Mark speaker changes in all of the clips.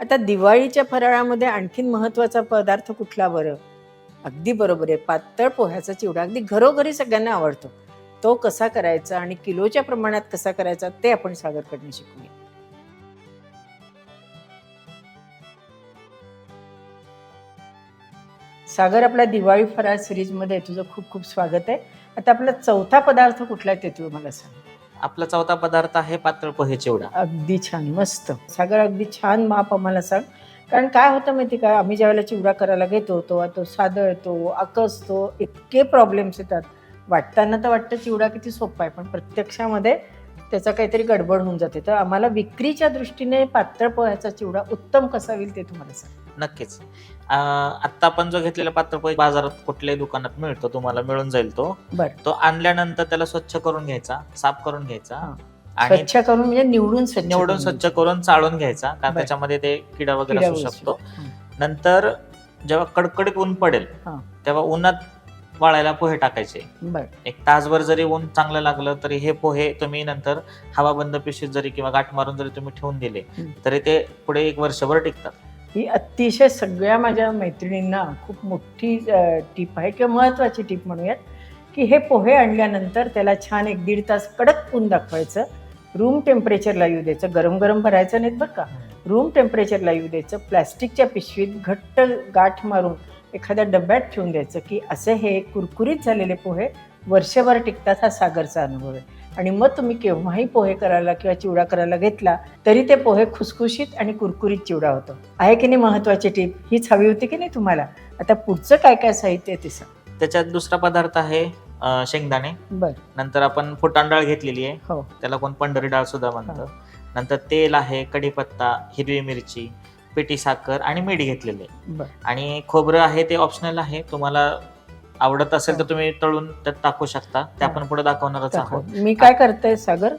Speaker 1: आता दिवाळीच्या फराळामध्ये आणखीन महत्त्वाचा पदार्थ कुठला बरं? अगदी बरोबर आहे. पातळ पोह्याचा चिवडा अगदी घरोघरी सगळ्यांना आवडतो. तो कसा करायचा आणि किलोच्या प्रमाणात कसा करायचा ते आपण सागरकडनं शिकूया. सागर आपल्या दिवाळी फराळ सिरीजमध्ये तुझं खूप खूप स्वागत आहे. आता आपला चौथा पदार्थ कुठला आहे ते तू मला सांग.
Speaker 2: आपला चौथा पदार्थ आहे पातळ पोहे चिवडा.
Speaker 1: अगदी छान मस्त. सागर अगदी छान माप आम्हाला सांग. कारण काय होतं माहिती का? आम्ही ज्यावेळेला चिवडा करायला घेतो तेव्हा तो सादळतो आकसतो इतके प्रॉब्लेम्स येतात. वाटताना तर वाटतं चिवडा किती सोपा आहे पण प्रत्यक्षामध्ये त्याचा काहीतरी गडबड होऊन जाते तर आम्हाला विक्रीच्या दृष्टीने पातळ पोह्याचा चिवडा उत्तम कसा होईल ते तुम्हाला सांग
Speaker 2: नक्कीच अं, आत्ता आपण जो घेतलेला पातळ पोहे बाजारात कुठल्याही दुकानात मिळतो तुम्हाला मिळून जाईल तो
Speaker 1: बरं
Speaker 2: तो आणल्यानंतर त्याला स्वच्छ करून घ्यायचा साफ करून घ्यायचा. आणि
Speaker 1: स्वच्छ करून म्हणजे निवडून स्वच्छ
Speaker 2: निवडून
Speaker 1: करून
Speaker 2: स्वच्छ करून चाळून घ्यायचा कारण
Speaker 1: बरं.
Speaker 2: त्याच्यामध्ये ते किडा वगैरे
Speaker 1: किडा
Speaker 2: असू शकतो
Speaker 1: हं.
Speaker 2: नंतर जेव्हा कडकडीत ऊन पडेल
Speaker 1: हा.
Speaker 2: तेव्हा उन्हात वाळायला पोहे टाकायचे.
Speaker 1: बरं.
Speaker 2: एक तासभर जरी ऊन चांगलं लागलं तरी हे पोहे तुम्ही नंतर हवाबंद पिशवीत जरी किंवा गाठ मारून जरी तुम्ही ठेवून दिले. तरी ते पुढे एक वर्षभर टिकतात.
Speaker 1: ही अतिशय सगळ्या माझ्या मैत्रिणींना खूप मोठी टीप आहे किंवा महत्त्वाची टीप म्हणूयात की हे पोहे आणल्यानंतर त्याला छान एक दीड तास कडक ऊन दाखवायचं रूम टेम्परेचरला येऊ द्यायचं गरम गरम भरायचं नाहीत बरं का. रूम टेम्परेचरला येऊ द्यायचं प्लॅस्टिकच्या पिशवीत घट्ट गाठ मारून एखाद्या डब्यात ठेवून द्यायचं की असे हे कुरकुरीत झालेले पोहे वर्षभर टिकतात हा सागरचा अनुभव आहे. आणि मग तुम्ही केव्हाही पोहे करायला किंवा चिवडा करायला घेतला तरी ते पोहे खुसखुशीत आणि कुरकुरीत चिवडा होतो. आहे की नाही महत्वाची टीप? हीच हवी होती की नाही तुम्हाला? आता पुढचं काय काय साहित्य ते सांग.
Speaker 2: त्याच्यात दुसरा पदार्थ आहे शेंगदाणे.
Speaker 1: बर.
Speaker 2: नंतर आपण फुटाण डाळ घेतलेली आहे.
Speaker 1: हो.
Speaker 2: त्याला कोण पंढरी डाळ सुद्धा म्हणतं. नंतर तेल आहे कढीपत्ता हिरवी मिरची पिठी साखर आणि मीठ घेतलेले.
Speaker 1: बर.
Speaker 2: आणि खोबरं आहे ते ऑप्शनल आहे. तुम्हाला आवडत असेल तर
Speaker 1: हो.
Speaker 2: तुम्ही तळून त्यात टाकू शकता. ते आपण पुढे दाखवणारच आहोत.
Speaker 1: मी काय करते सागर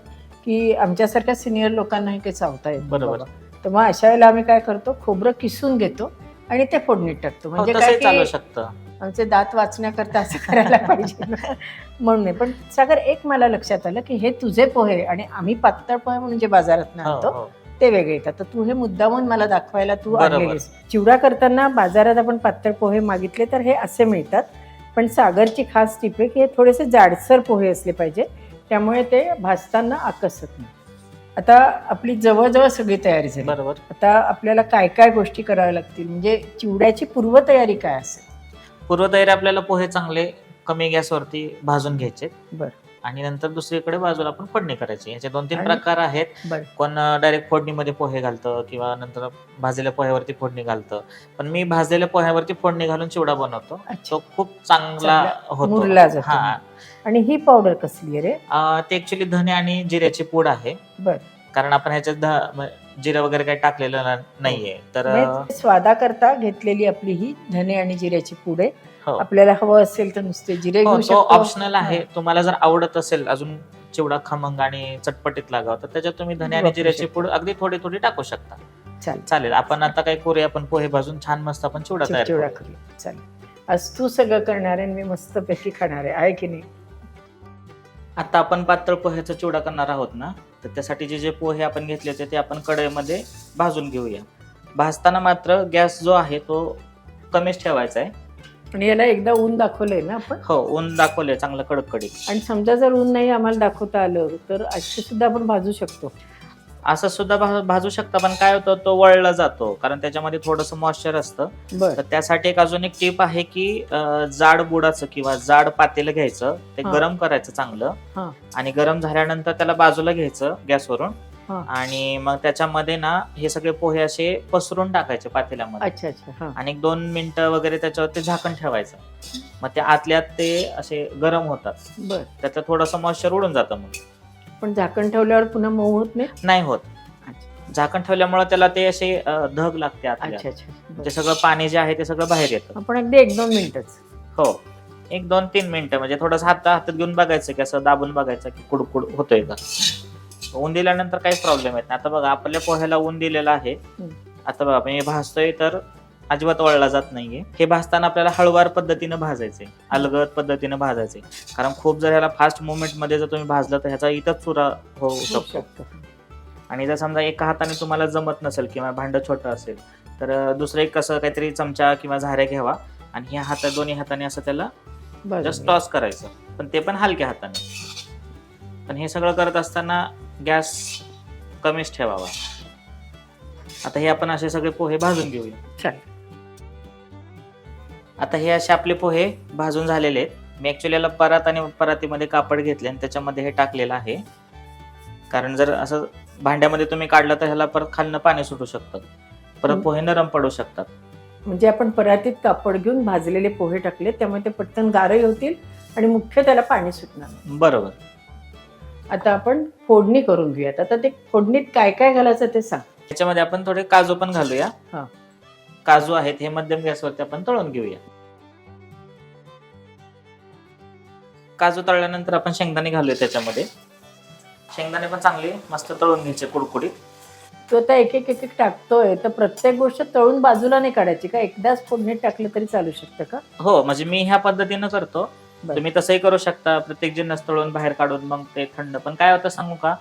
Speaker 1: की आमच्यासारख्या सिनियर लोकांनाही काही चावता येत. नाही
Speaker 2: बरोबर.
Speaker 1: बाबा. तर मग अशा वेळेला आम्ही काय करतो खोबरं किसून घेतो आणि ते फोडणीत टाकतो.
Speaker 2: हो,
Speaker 1: म्हणजे काय
Speaker 2: तसंही चालू
Speaker 1: की
Speaker 2: शकतं.
Speaker 1: आमचे दात वाचण्याकरता असं करायला पाहिजे ना. म्हणून नाही. पण सागर एक मला लक्षात आलं की हे तुझे पोहे आणि आम्ही पातळ पोहे म्हणून जे बाजारात
Speaker 2: हो,
Speaker 1: आणतो
Speaker 2: हो.
Speaker 1: ते वेगळे येतात. तर तू हे मुद्दामून मला दाखवायला तू. आणलेलीस. चिवडा करताना बाजारात आपण पातळ पोहे मागितले तर हे असे मिळतात. पण सागरची खास टीप आहे की हे थोडेसे जाडसर पोहे असले पाहिजे. त्यामुळे ते भाजताना आकसत नाही. आता आपली जवळजवळ सगळी तयारी झाली.
Speaker 2: बरोबर.
Speaker 1: आता आपल्याला काय काय गोष्टी कराव्या लागतील? म्हणजे चिवड्याची पूर्वतयारी काय असेल?
Speaker 2: पूर्वतयारी आपल्याला पोहे चांगले कमी गॅसवरती भाजून घ्यायचे.
Speaker 1: बर.
Speaker 2: आणि नंतर दुसरीकडे बाजूला आपण फोडणी करायची. याचे दोन तीन
Speaker 1: आणि-
Speaker 2: प्रकार आहेत.
Speaker 1: बर.
Speaker 2: कोण डायरेक्ट फोडणीमध्ये पोहे घालतं किंवा नंतर भाजलेल्या पोह्यावरती फोडणी घालतं. पण मी भाजलेल्या पोह्यावरती फोडणी घालून चिवडा बनवतो.
Speaker 1: अच्छा.
Speaker 2: तो खूप चांगला
Speaker 1: चांगला
Speaker 2: होतो.
Speaker 1: मुरला जातो.
Speaker 2: हा.
Speaker 1: आणि ही पावडर कसली आहे रे?
Speaker 2: अं, ते ऍक्च्युली धने आणि जिऱ्याची पूड आहे.
Speaker 1: बर.
Speaker 2: कारण आपण ह्याच्यात ध- म- जिरं वगैरे काही टाकलेलं ना- नाहीये. तर
Speaker 1: म्हणजे स्वादाकरता घेतलेली आपली ही धने आणि जिऱ्याची पूड आहे.
Speaker 2: हो.
Speaker 1: आपल्याला हवं असेल तर नुसते जिरे
Speaker 2: हो,
Speaker 1: घेऊ
Speaker 2: तो
Speaker 1: शकतो.
Speaker 2: ऑप्शनल आहे. तुम्हाला जर आवडत असेल अजून चिवडा खमंग आणि चटपटीत लागावं तर त्याच्यात तुम्ही धने आणि
Speaker 1: वापरू
Speaker 2: जिऱ्याची
Speaker 1: शकता.
Speaker 2: पूड अगदी थोडी थोडी टाकू शकता.
Speaker 1: चालेल.
Speaker 2: चालेल आपण आता काय करूया आपण पोहे भाजून छान मस्त आपण चिवडा तयार. करूया.
Speaker 1: चालेल. आज तू सगळं करणार आहे आणि मी मस्तपैकी खाणार आहे आहे की नाही?
Speaker 2: आता आपण पातळ पोह्याचा चिवडा करणार आहोत ना? तर त्यासाठी जे जे पोहे आपण घेतले होते ते आपण कढईमध्ये भाजून घेऊया. भाजताना मात्र गॅस जो आहे तो कमीच ठेवायचा आहे.
Speaker 1: आणि याला एकदा ऊन दाखवलंय ना आपण?
Speaker 2: हो ऊन दाखवलंय चांगलं कडकडीत.
Speaker 1: आणि समजा जर ऊन नाही आम्हाला दाखवता आलं तर असे सुद्धा आपण भाजू शकतो.
Speaker 2: असं सुद्धा भा- भाजू शकता पण काय होतं तो वळला जातो. कारण त्याच्यामध्ये थोडंसं मॉइश्चर असतं.
Speaker 1: बर.
Speaker 2: तर त्यासाठी एक अजून एक टीप आहे की अं, जाड बुडाचं किंवा जाड पातेलं घ्यायचं. ते
Speaker 1: हा.
Speaker 2: गरम करायचं चांगलं.
Speaker 1: हा.
Speaker 2: आणि गरम झाल्यानंतर त्याला बाजूला घ्यायचं गॅसवरून.
Speaker 1: हा.
Speaker 2: आणि मग त्याच्यामध्ये ना हे सगळे पोहे असे पसरून टाकायचे पातेल्यामध्ये.
Speaker 1: अच्छा अच्छा हा.
Speaker 2: आणि एक दोन मिनिटं वगैरे त्याच्यावरती झाकण ठेवायचं. मग ते आतल्यात ते असे गरम होतात.
Speaker 1: बर.
Speaker 2: त्याचं थोडंसं मॉइश्चर उडून जातं मग.
Speaker 1: पण झाकण ठेवल्यावर पुन्हा मऊ होत नाही?
Speaker 2: नाही होत. झाकण ठेवल्यामुळे त्याला ते असे अं, धग लागते आतल्या
Speaker 1: अच्छा अच्छा बरं.
Speaker 2: ते सगळं पाणी जे आहे ते सगळं बाहेर येतं.
Speaker 1: आपण अगदी एक दोन मिनिटच.
Speaker 2: हो. एक दोन तीन मिनिटं. म्हणजे थोडंसं हात हातात घेऊन बघायचं की असं दाबून बघायचं की कुडकुड होतोय का? ऊन दिल्यानंतर काहीच प्रॉब्लेम येत नाही. आता बघा आपल्या पोह्याला ऊन दिलेलं आहे. आता बघा आपण हे भाजतोय तर अजिबात वळला जात नाहीये. हे भाजताना आपल्याला हळुवार पद्धतीनं भाजायचे अलगद पद्धतीनं भाजायचे कारण खूप जर ह्याला फास्ट मुवमेंटमध्ये जर तुम्ही भाजलं तर ह्याचा इथंच चुरा होऊ
Speaker 1: होऊ
Speaker 2: शकतो. आणि जर समजा एका हाताने तुम्हाला जमत नसेल किंवा भांडं छोटं असेल तर दुसरं एक कसं काहीतरी चमचा किंवा झाऱ्या घ्यावा आणि ह्या हातात दोन्ही हाताने असं त्याला जस्ट टॉस करायचं. पण ते पण हलक्या हाताने. पण हे सगळं करत असताना गॅस कमीच ठेवावा. आता हे आपण असे सगळे पोहे भाजून घेऊया.
Speaker 1: छान.
Speaker 2: आता हे असे आपले पोहे भाजून झालेले आहेत. मी ऍक्च्युली याला परात आणि परातीमध्ये कापड घेतले आणि त्याच्यामध्ये हे टाकलेलं आहे. कारण जर असं भांड्यामध्ये तुम्ही काढलं तर ह्याला परत खालनं पाणी सुटू शकतं. परत. पोहे नरम पडू शकतात.
Speaker 1: म्हणजे आपण परातीत कापड घेऊन भाजलेले पोहे टाकले त्यामुळे ते पटकन गारही होतील आणि मुख्य त्याला पाणी सुटणार नाही.
Speaker 2: बरोबर.
Speaker 1: आता आपण फोडणी करून घेऊयात. आता ते फोडणीत काय काय घालायचं ते सांग.
Speaker 2: त्याच्यामध्ये आपण थोडे काजू पण घालूया.
Speaker 1: हा.
Speaker 2: काजू आहेत हे मध्यम गॅसवरती आपण तळून घेऊया. काजू तळल्यानंतर आपण शेंगदाणे घालूया त्याच्यामध्ये. शेंगदाणे पण चांगले मस्त तळून घ्यायचे कुडकुडीत
Speaker 1: तू आता एक एक एक एक टाकतोय तर प्रत्येक गोष्ट तळून बाजूला नाही काढायची का? एकदाच फोडणीत टाकलं तरी चालू शकतं का?
Speaker 2: हो म्हणजे मी ह्या पद्धतीनं करतो. तुम्ही तसंही करू शकता प्रत्येक जिन्नस तळून बाहेर काढून मग ते थंड. पण काय होतं सांगू का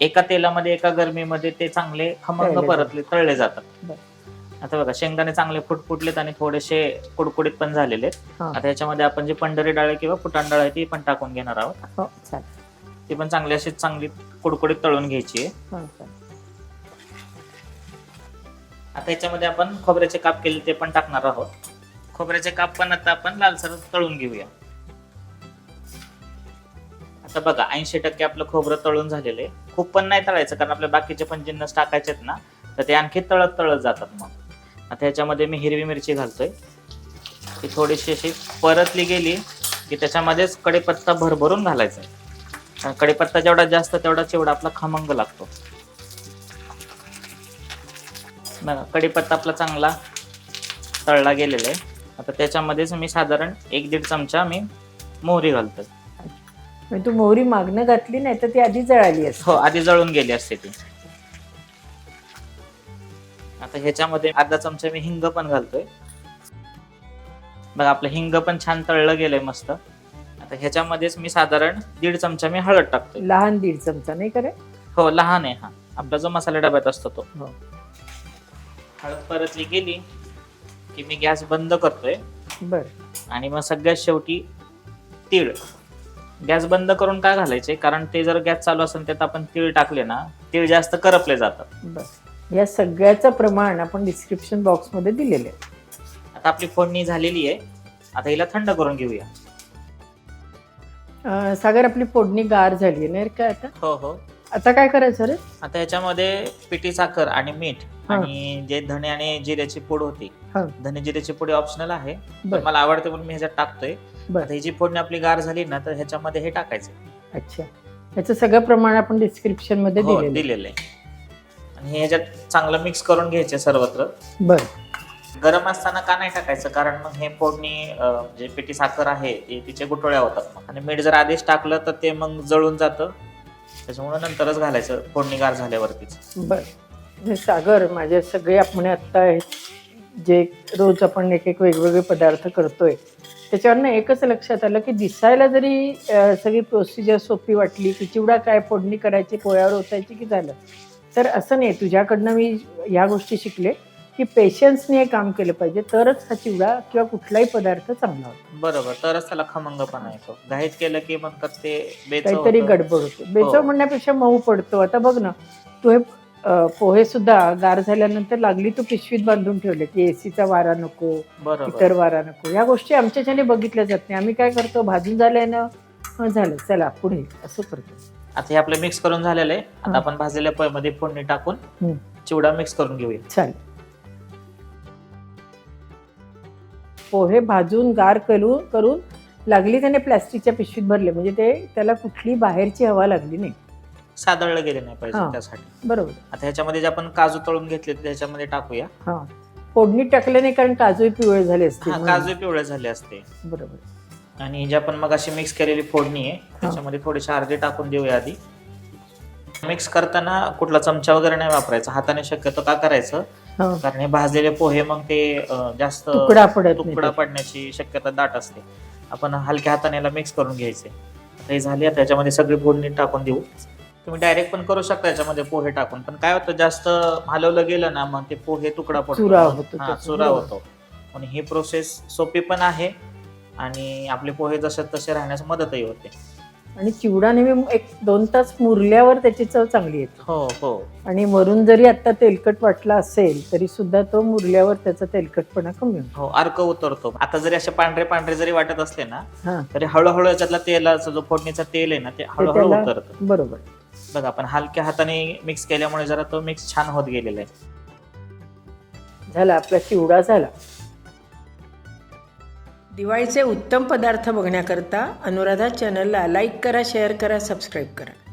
Speaker 2: एका तेलामध्ये एका गरमीमध्ये ते चांगले खमंग परतले तळले जातात. आता बघा शेंगदाणे चांगले फुटफुटलेत आणि थोडेसे कुडकुडीत पण झालेले. आता याच्यामध्ये आपण जे पंढरी डाळ किंवा फुटाण डाळ आहे ती पण टाकून घेणार आहोत.
Speaker 1: हो
Speaker 2: ती पण चांगली अशी चांगली कुडकुडीत तळून घ्यायची आहे. आता याच्यामध्ये आपण खोबऱ्याचे काप केले ते पण टाकणार आहोत. खोबऱ्याचे काप पण आता आपण लालसर तळून घेऊया. आता बघा ऐंशी टक्के आपलं खोबरं तळून झालेलं आहे. खूप पण नाही तळायचं कारण आपल्या बाकीचे पण जिन्नस टाकायचे आहेत ना तर ते आणखी तळत तळत जातात मग. आता ह्याच्यामध्ये मी हिरवी मिरची घालतोय. ती थोडीशी अशी परतली गेली की त्याच्यामध्येच कढीपत्ता भरभरून घालायचा आहे. कारण कढीपत्ता जेवढा जास्त तेवढा चिवडा आपला खमंग लागतो. बघा कढीपत्ता आपला चांगला तळला गेलेला आहे. आता त्याच्यामध्येच मी साधारण एक दीड चमचा मी मोहरी घालतोय.
Speaker 1: म्हणजे तू मोहरी मागणं घातली नाही तर ती आधी जळाली असते.
Speaker 2: हो आधी जळून गेली असते ती. आता ह्याच्यामध्ये अर्धा चमचा मी हिंग पण घालतोय. बघा आपलं हिंग पण छान तळलं गेलंय मस्त. आता ह्याच्यामध्येच मी साधारण दीड चमचा मी हळद टाकतोय.
Speaker 1: लहान दीड चमचा नाही करे
Speaker 2: हो लहान आहे हा. आपला जो मसाला डब्यात असतो तो.
Speaker 1: हो.
Speaker 2: हळद परतली गेली की मी गॅस बंद करतोय.
Speaker 1: बर.
Speaker 2: आणि मग सगळ्यात शेवटी तीळ. गॅस बंद करून काय घालायचे? कारण ते जर गॅस चालू असेल त्यात आपण तीळ टाकले ना तीळ जास्त करपले जातात.
Speaker 1: बर या सगळ्याचं प्रमाण आपण डिस्क्रिप्शन बॉक्समध्ये दिलेलं आहे.
Speaker 2: आता आपली फोडणी झालेली आहे. आता हिला थंड करून घेऊया.
Speaker 1: अं, सागर आपली फोडणी गार झाली आहे नाही काय आता?
Speaker 2: हो हो.
Speaker 1: आता काय करायचं रे?
Speaker 2: आता ह्याच्यामध्ये पिठी साखर आणि मीठ
Speaker 1: हा.
Speaker 2: आणि जे धणे आणि जिऱ्याची पूड होती.
Speaker 1: हा.
Speaker 2: धने जिऱ्याची पूड ऑप्शनल आहे.
Speaker 1: बर.
Speaker 2: मला आवडते म्हणून मी ह्याच्यात टाकतोय.
Speaker 1: बर.
Speaker 2: आता ही जी फोडणी आपली गार झाली ना तर ह्याच्यामध्ये हे टाकायचं.
Speaker 1: अच्छा. याचं सगळं प्रमाण आपण डिस्क्रिप्शनमध्ये
Speaker 2: हो
Speaker 1: दिलेलं आहे.
Speaker 2: दिलेलं आहे. आणि हे ह्याच्यात चांगलं मिक्स करून घ्यायचे सर्वत्र.
Speaker 1: बर.
Speaker 2: गरम असताना का नाही टाकायचं? कारण मग हे फोडणी अं, जे पिठी साखर आहे ते तिचे गुटोळ्या होतात मग. आणि मीठ जर आधीच टाकलं तर ते मग जळून जातं. त्याच्यामुळे नंतरच घालायचं फोडणी गार झाल्यावरतीच.
Speaker 1: बर. हे सागर माझे सगळे आपण आत्ता हे जे रोज आपण एक एक वेगवेगळे पदार्थ करतोय त्याच्यावरनं एकच लक्षात आलं की दिसायला जरी सगळी प्रोसिजर सोपी वाटली की चिवडा काय फोडणी करायची पोळ्यावर ओतायची की झालं तर असं नाही. तुझ्याकडनं मी ह्या गोष्टी शिकले की पेशन्सने हे काम केलं पाहिजे. तरच हा चिवडा किंवा कुठलाही पदार्थ चांगला होतो.
Speaker 2: बरोबर. तरच त्याला खमंगपणा येतो. घाईत केलं की मग ते
Speaker 1: काहीतरी
Speaker 2: होतं.
Speaker 1: गडबड होते. बेचव
Speaker 2: हो.
Speaker 1: म्हणण्यापेक्षा मऊ पडतो. आता बघ ना तू हे पोहे सुद्धा गार झाल्यानंतर लागली तू पिशवीत बांधून ठेवले. की एसीचा वारा नको इतर वारा नको. या गोष्टी आमच्याच्याने बघितल्या जात नाही. आम्ही काय करतो भाजून झालंय ना हं, झालं. चला पुढे असं करतो.
Speaker 2: आता हे आपलं मिक्स करून झालेलं आहे. आता. आपण भाजलेल्या पोळ्यामध्ये फोडणी टाकून. चिवडा मिक्स करून घेऊया.
Speaker 1: चालेल. पोहे भाजून गार करून करून लागली त्याने प्लॅस्टिकच्या पिशवीत भरले. म्हणजे ते त्याला कुठली बाहेरची हवा लागली नाही.
Speaker 2: सादळलं गेले नाही पाहिजे
Speaker 1: हा.
Speaker 2: त्यासाठी.
Speaker 1: बरोबर.
Speaker 2: आता ह्याच्यामध्ये जे आपण काजू तळून घेतले ते त्याच्यामध्ये टाकूया.
Speaker 1: हा. फोडणीत टाकले नाही कारण काजूही पिवळे झाले असते
Speaker 2: हा काजू पिवळे झाले असते.
Speaker 1: बरोबर.
Speaker 2: आणि जे आपण मग अशी मिक्स केलेली फोडणी आहे त्याच्यामध्ये थोडीशी अर्धी टाकून देऊया आधी. मिक्स करताना कुठला चमचा वगैरे नाही वापरायचा. हाताने शक्यतो का करायचं?
Speaker 1: हा.
Speaker 2: कारण हे भाजलेले पोहे मग ते अं, जास्त
Speaker 1: तुकडा पडत
Speaker 2: तुकडा
Speaker 1: नाही
Speaker 2: पडण्याची शक्यता दाट असते. आपण हलक्या हाताने मिक्स करून घ्यायचे. आता हे झाले आता त्याच्यामध्ये सगळी फोडणी टाकून देऊ. तुम्ही डायरेक्ट पण करू शकता याच्यामध्ये पोहे टाकून. पण काय होतं जास्त हलवलं गेलं ना मग ते पोहे तुकडा पडतो.
Speaker 1: चुरा होतो
Speaker 2: हा,
Speaker 1: त्याचा,
Speaker 2: चुरा. होतो. पण ही प्रोसेस सोपी पण आहे आणि आपले पोहे जसे तसे राहण्यास मदतही होते.
Speaker 1: आणि चिवडा नेहमी एक दोन तास मुरल्यावर त्याची चव चांगली येते.
Speaker 2: हो हो.
Speaker 1: आणि वरून जरी आता तेलकट वाटला असेल तरी सुद्धा तो मुरल्यावर त्याचा तेलकटपणा कमी होतो.
Speaker 2: हो अर्क उतरतो. आता जरी असे पांढरे पांढरे जरी वाटत असले ना
Speaker 1: हा.
Speaker 2: तरी हळूहळू याच्यातला तेलाचा जो फोडणीचा तेल आहे ना ते
Speaker 1: ते
Speaker 2: हळूहळू
Speaker 1: त्याला
Speaker 2: उतरतं.
Speaker 1: बरोबर.
Speaker 2: बघा आपण हलक्या हाताने मिक्स केल्यामुळे जरा तो मिक्स छान होत गेलेला आहे.
Speaker 1: झाला आपला चिवडा झाला. दिवाळीचे उत्तम पदार्थ बघण्याकरता अनुराधा चॅनलला लाईक करा शेअर करा सबस्क्राईब करा.